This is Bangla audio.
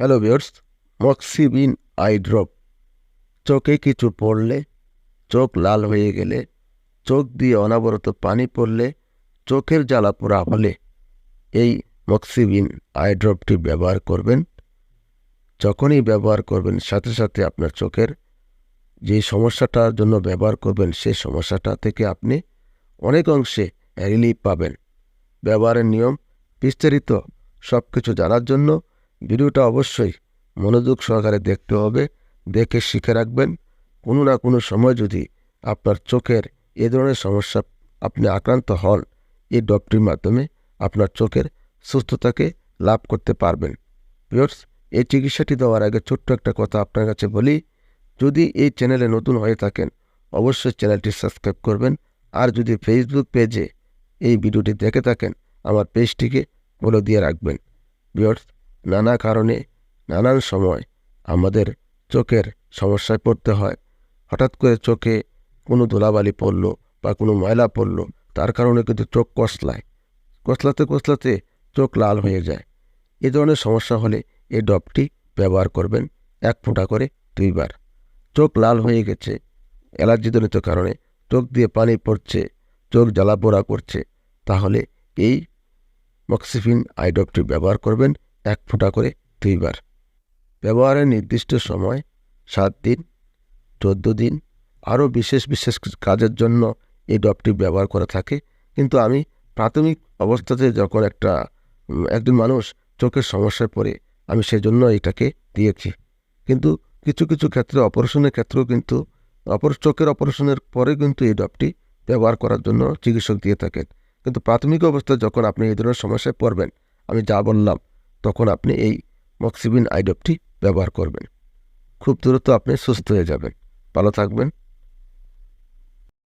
হ্যালো ভিউয়ার্স মক্সিবিন আই ড্রপ চোখে কিছু পড়লে চোখ লাল হয়ে গেলে চোখ দিয়ে অনাবরত পানি পড়লে চোখের জ্বালা পোড়া হলে এই মক্সিবিন আই ড্রপটি ব্যবহার করবেন যখনই ব্যবহার করবেন সাথে সাথে আপনার চোখের যে সমস্যাটার জন্য ব্যবহার করবেন সেই সমস্যাটা থেকে আপনি অনেক অংশে রিলিফ পাবেন ব্যবহারের নিয়ম বিস্তারিত সব কিছু জানার জন্য ভিডিওটা অবশ্যই মনোযোগ সহকারে দেখতে হবে, দেখে শিখে রাখবেন। কোনো না কোনো সময় যদি আপনার চোখের এ ধরনের সমস্যা আপনি আক্রান্ত হন, এই ডপটির মাধ্যমে আপনার চোখের সুস্থতাকে লাভ করতে পারবেন। ভিউয়ার্স, এই চিকিৎসাটি দেওয়ার আগে ছোট্ট একটা কথা আপনার কাছে বলি। যদি এই চ্যানেলে নতুন হয়ে থাকেন, অবশ্যই চ্যানেলটি সাবস্ক্রাইব করবেন। আর যদি ফেসবুক পেজে এই ভিডিওটি দেখে থাকেন, আমার পেজটিকে ফলো দিয়ে রাখবেন। ভিউয়ার্স নানা কারণে নানান সময় আমাদের চোখের সমস্যায় পড়তে হয়। হঠাৎ করে চোখে কোনো ধুলাবালি পড়ল বা কোনো ময়লা পড়ল, তার কারণে কিন্তু চোখ কসলায় কসলাতে কসলাতে চোখ লাল হয়ে যায়। এ ধরনের সমস্যা হলে এই ডবটি ব্যবহার করবেন এক ফোঁটা করে দুইবার। চোখ লাল হয়ে গেছে। অ্যালার্জিজনিত কারণে চোখ দিয়ে পানি পড়ছে, চোখ জ্বালা পোড়া করছে। তাহলে এই মক্সিফিন আই ড্রপটি ব্যবহার করবেন এক ফোঁটা করে দুইবার। ব্যবহারের নির্দিষ্ট সময়, সাত দিন, চোদ্দ দিন, আরও বিশেষ বিশেষ কাজের জন্য এই ডপটি ব্যবহার করা থাকে। কিন্তু আমি প্রাথমিক অবস্থাতে যখন একটা একজন মানুষ চোখের সমস্যায় পড়ে, আমি সেজন্য এটাকে দিয়েছি। কিন্তু কিছু কিছু ক্ষেত্রে, অপারেশনের ক্ষেত্রেও কিন্তু, অপর, চোখের অপারেশনের পরে কিন্তু এই ডপটি ব্যবহার করার জন্য চিকিৎসক দিয়ে থাকেন। কিন্তু প্রাথমিক অবস্থায় যখন আপনি এই ধরনের সমস্যায় পড়বেন, আমি যা বললাম তখন আপনি এই মক্সিবিন আইডপটি ব্যবহার করবেন। খুব দ্রুত আপনি সুস্থ হয়ে যাবেন। ভালো থাকবেন।